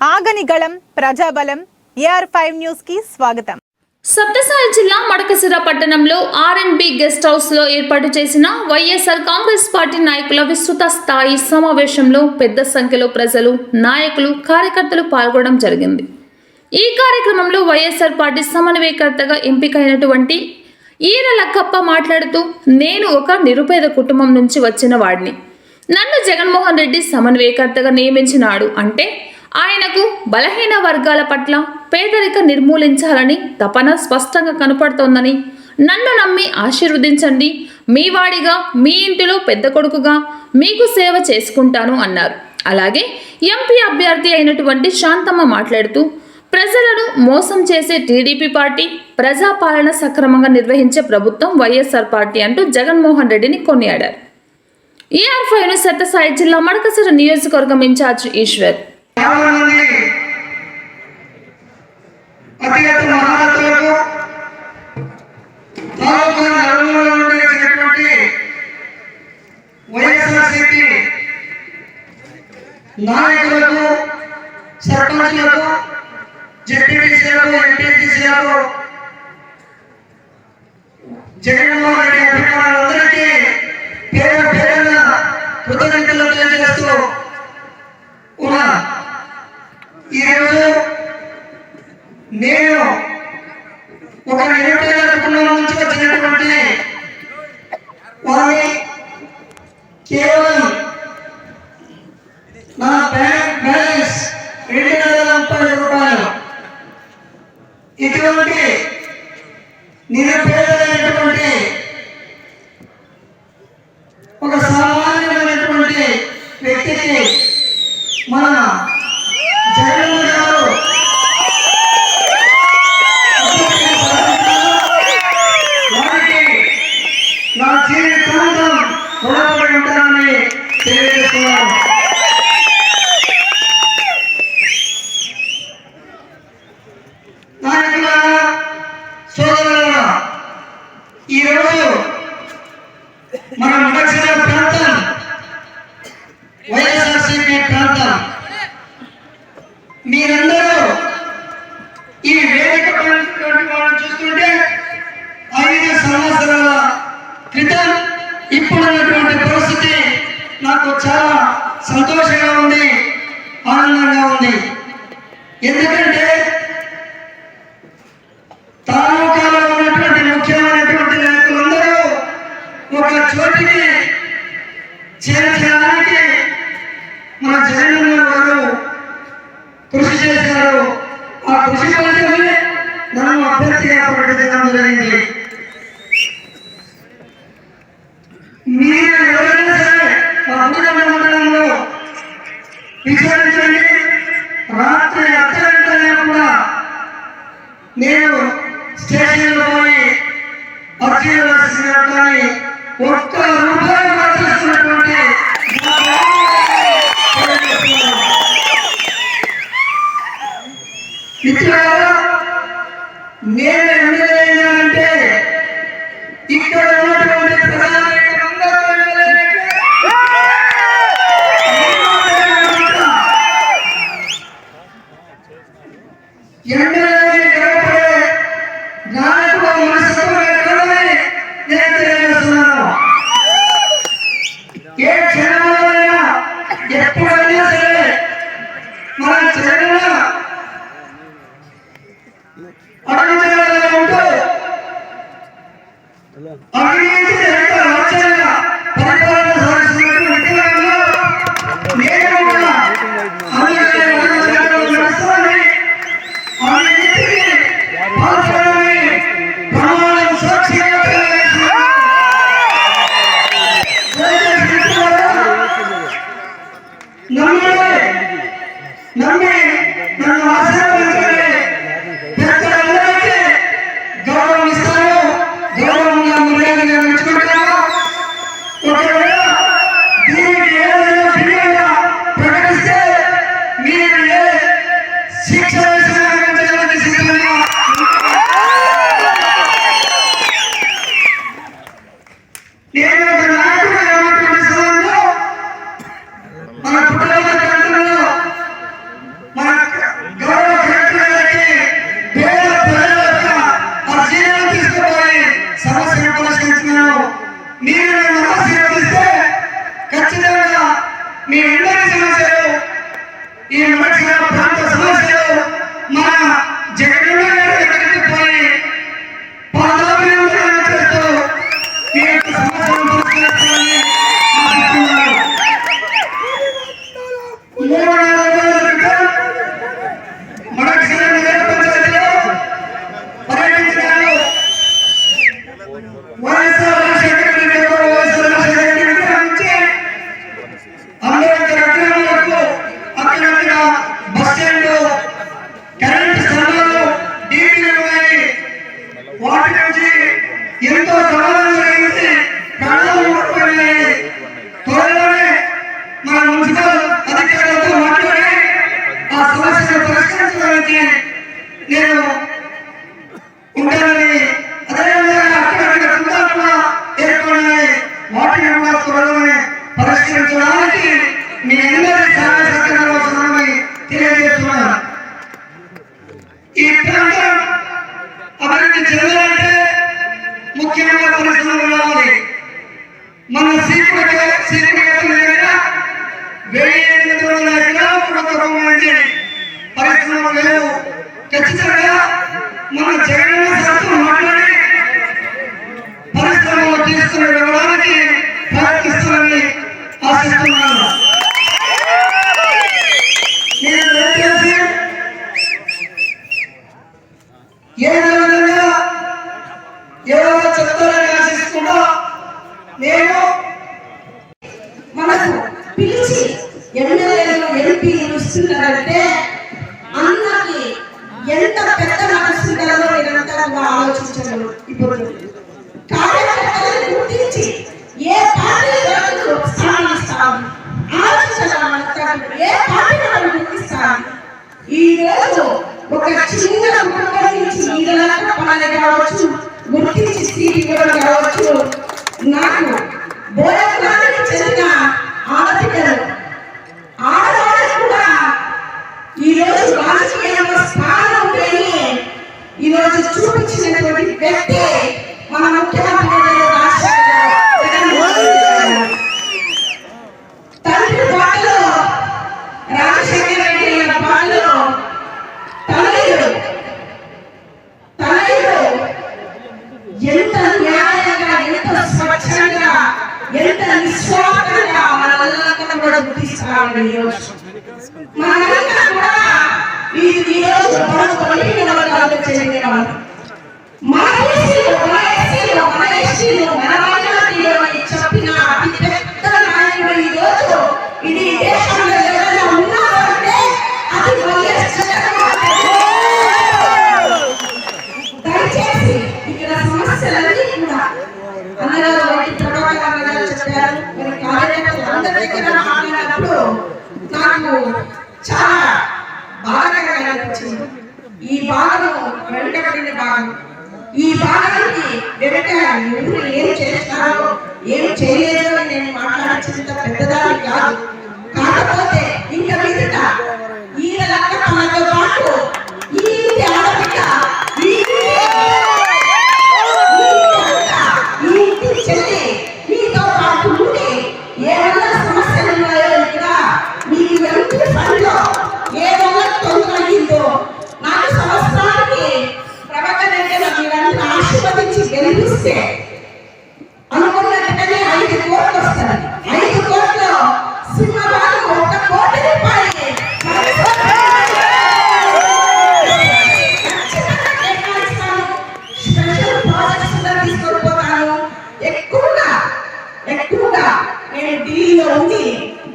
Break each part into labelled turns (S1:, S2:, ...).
S1: ఆగని గళం ప్రజాబలం AR five న్యూస్కి స్వాగతం.
S2: సప్తసాయి జిల్లా మడకసిర పట్టణంలో ఆర్ఎండ్బి గెస్ట్ హౌస్లో ఏర్పాటు చేసిన వైఎస్ఆర్ కాంగ్రెస్ పార్టీ నాయకుల విస్తృత స్థాయి సమావేశంలో పెద్ద సంఖ్యలో ప్రజలు నాయకులు కార్యకర్తలు పాల్గొనడం జరిగింది. ఈ కార్యక్రమంలో వైఎస్ఆర్ పార్టీ సమన్వయకర్తగా ఎంపికైనటువంటి ఈర లక్కప్ప మాట్లాడుతూ నేను ఒక నిరుపేద కుటుంబం నుంచి వచ్చిన వాడిని. నన్ను జగన్మోహన్ రెడ్డి సమన్వయకర్తగా నియమించినాడు అంటే ఆయనకు బలహీన వర్గాల పట్ల పేదరిక నిర్మూలించాలని తపన స్పష్టంగా కనపడుతోందని. నన్ను నమ్మి ఆశీర్వదించండి. మీ వాడిగా మీ ఇంటిలో పెద్ద కొడుకుగా మీకు సేవ చేసుకుంటాను అన్నారు. అలాగే ఎంపీ అభ్యర్థి అయినటువంటి శాంతమ్మ మాట్లాడుతూ ప్రజలను మోసం చేసే టీడీపీ పార్టీ ప్రజాపాలన సక్రమంగా నిర్వహించే ప్రభుత్వం వైఎస్ఆర్ పార్టీ అంటూ జగన్మోహన్ రెడ్డిని కొనియాడారు. ఈఆర్ సత్యసాయి జిల్లా మడకసిర నియోజకవర్గం ఇన్ఛార్జ్ ఈశ్వర్
S3: చాలా మంది అతి ఎత్తు మహారథులకు తాలూకా నుండి వచ్చినటువంటి వైఎస్ఆర్సీపీ నాయకులకు సర్పంచులకు జడ్పీటీసీలకు ఎంపీటీసీలకు జగన్మోహన్ రెడ్డి అభిమానులు ఈరోజు నేను ఒక నిరుపేద కుటుంబం నుంచి వచ్చినటువంటి వారిని కేవలం నా బ్యాంక్ బ్యాలెన్స్ రెండు వేల ముప్పై రూపాయలు. ఇటువంటి నిరుపేద ఒక సామాన్యమైనటువంటి వ్యక్తికి మన జగన్ గారు వారికి నా జీవితాంతం రుణపడి ఉంటానని తెలియజేస్తున్నాను నాకు చాలా సంతోషంగా ఉంది ఆనందంగా ఉంది. ఎందుకంటే తాలూకాలో ఉన్నటువంటి ముఖ్యమైనటువంటి నాయకులందరూ ఒక చోటికి చేర్చడానికి మన జగన్ గారు కృషి చేశారు. ఆ కృషి ఫలితమే మనం అభ్యర్థిగా ప్రకటించడం జరిగింది. ఖచ్చితంగా మీ ఇండోనేషియా ఈ విమర్శగా సమస్యను పరిష్కరించడానికి నేను ఉంటానని అదేవిధంగా అక్కడక్కడ కుందాపులో ఏర్పడిన వాటిని కూడా త్వరలోనే పరిష్కరించడానికి మీ అందరి సహాయ సహకారాలు అవసరమని తెలియజేస్తున్నాను. ఈ ప్రాంతం అభివృద్ధి ముఖ్యంగా పరిశ్రమలు రావాలి మన సీకుడికి సీకుడికి వెయ్యి ఎనిమిది వందల ఎకరాలు ప్రభుత్వం పరిశ్రమలు లేవు తెచ్చుతారా మన జగన్ సత్వం మాట్లాడే పరిశ్రమలు తీసుకున్న వివరానికి ప్రయత్నిస్తానని ఆశిస్తున్నాను. నేను దయచేసి ఏ ఆశిస్తున్నా నేను
S4: మనకు పిలిచి ఎన్ని ఎంపీలు సమస్యలు ఇబ్బందులు గుర్తించి ఏ పార్టీ సాగిస్తాం ఆలోచించాలి ఏ పార్టీ మనం గుర్తిస్తాం ఈ రోజు ఒక చిన్న కుటుంబం కావచ్చు గుర్తించి కావచ్చు నాకు భాగానికి వెనక ఎవరు ఏం చేస్తున్నారో ఏం చేయలేదో నేను మాట్లాడాల్సినంత పెద్దదాన్ని కాదు. కాకపోతే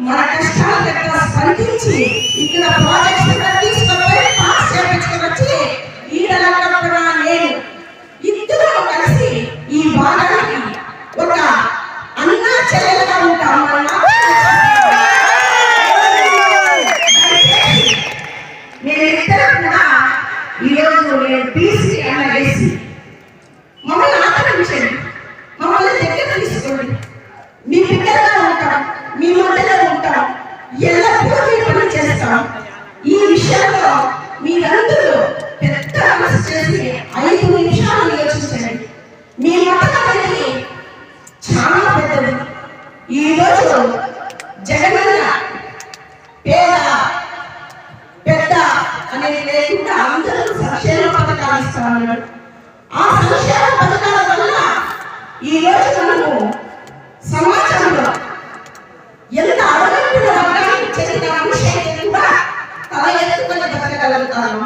S4: మన కష్టాల దగ్గర స్పందించి ఇక్కడ ప్రాజెక్ట్స్ తీసుకొని పాస్ చేయించుకొని వచ్చి ఈ తెలంగాణ సంక్షేమ ఆ సంక్షేమ పథకాల వల్ల ఈ రోజు మనము సమాజంలో ఎంత అడగకుండా వర్గానికి చెందిన మనిషి కూడా తల ఎత్తుకుని బతకగలుగుతాను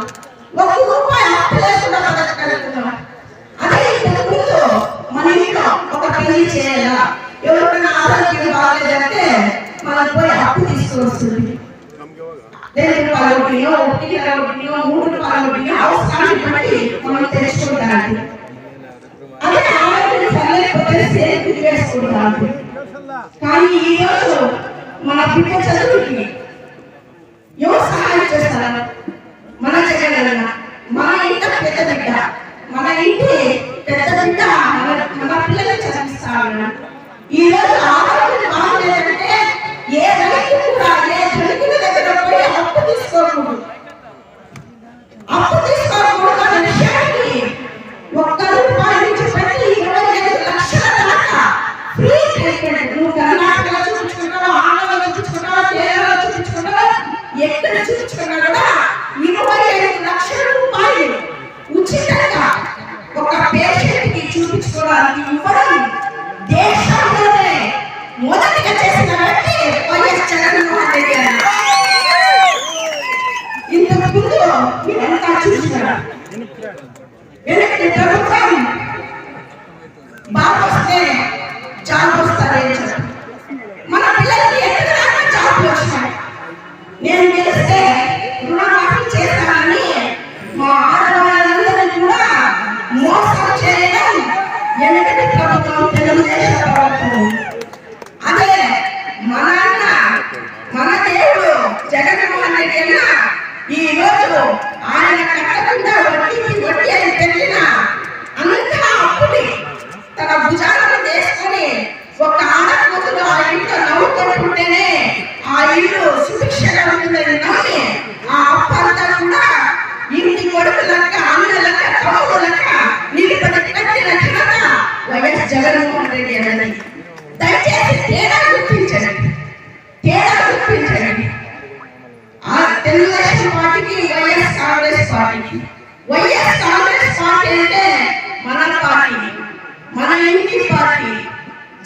S4: ఒక రూపాయి అప్పు లేకుండా బతకగలుగుతున్నాం అదే ఇంతకు మన ఇంట్లో ఒక పెళ్ళి చేయాలా? ఎవరికైనా ఆరోగ్యం బాగాలేదంటే మనం పోయి అప్పు తీసుకువస్తుంది తీసుకొస్తుంది రెండు రూపాయల వడ్డీయో ఒకటి వడ్డీయో మూడు రూపాయల వడ్డీయో అవసరాన్ని బట్టి మనం తెచ్చుకుంటానికి అదే ఆరోగ్యం సరిలేకపోతే సేపు వేసుకుంటాను కానీ ఈ రోజు మన బిడ్డ చదువుకి ఎవరు సహాయం చేస్తారా? మన జగన్ మన ఇంట పెద్ద బిడ్డ మన ఇంటి పెద్ద బిడ్డ మన పిల్లలు పిల్లల్ని ఈ రోజు చూపించుకోవడానికి ఇవ్వడం దేశంలోనే మొదటిగా చేసిన వ్యక్తి వైఎస్ జగన్మోహన్ రెడ్డి గారు ఇంతకు ముందు మీరంతా చూసినారా? వెనకటి ప్రభుత్వం బాగా వస్తే జాబ్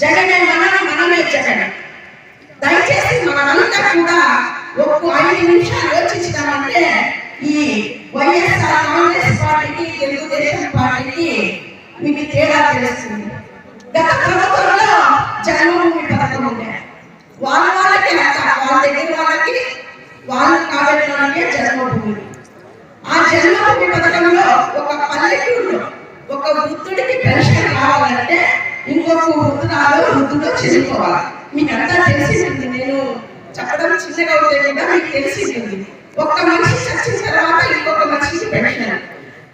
S4: జగనే మన మనమే జగన్. దయచేసి మనంతా కూడా ఒక్క ఐదు నిమిషాలు ఆలోచించామంటే ఈ వైఎస్ఆర్ కాంగ్రెస్ పార్టీకి తెలుగుదేశం పార్టీకి మీకు తేడా తెలుస్తుంది. గత ప్రభుత్వంలో జగన్మోహన్ పథకం ఉండే. వాళ్ళ వాళ్ళకి అంత వాళ్ళ దగ్గర వాళ్ళకి వాళ్ళకి కాబట్టి జన్మభూమి ఆ జన్మభూమి పథకంలో ఇంకొక మీకు అంతా తెలిసింది నేను చెప్పడం చిన్నగా మీకు తెలిసింది. ఒక్క మనిషి చచ్చిన తర్వాత ఇంకొక మనిషికి పెట్టాను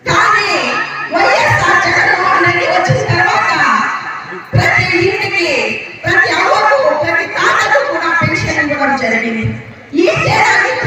S4: కానీ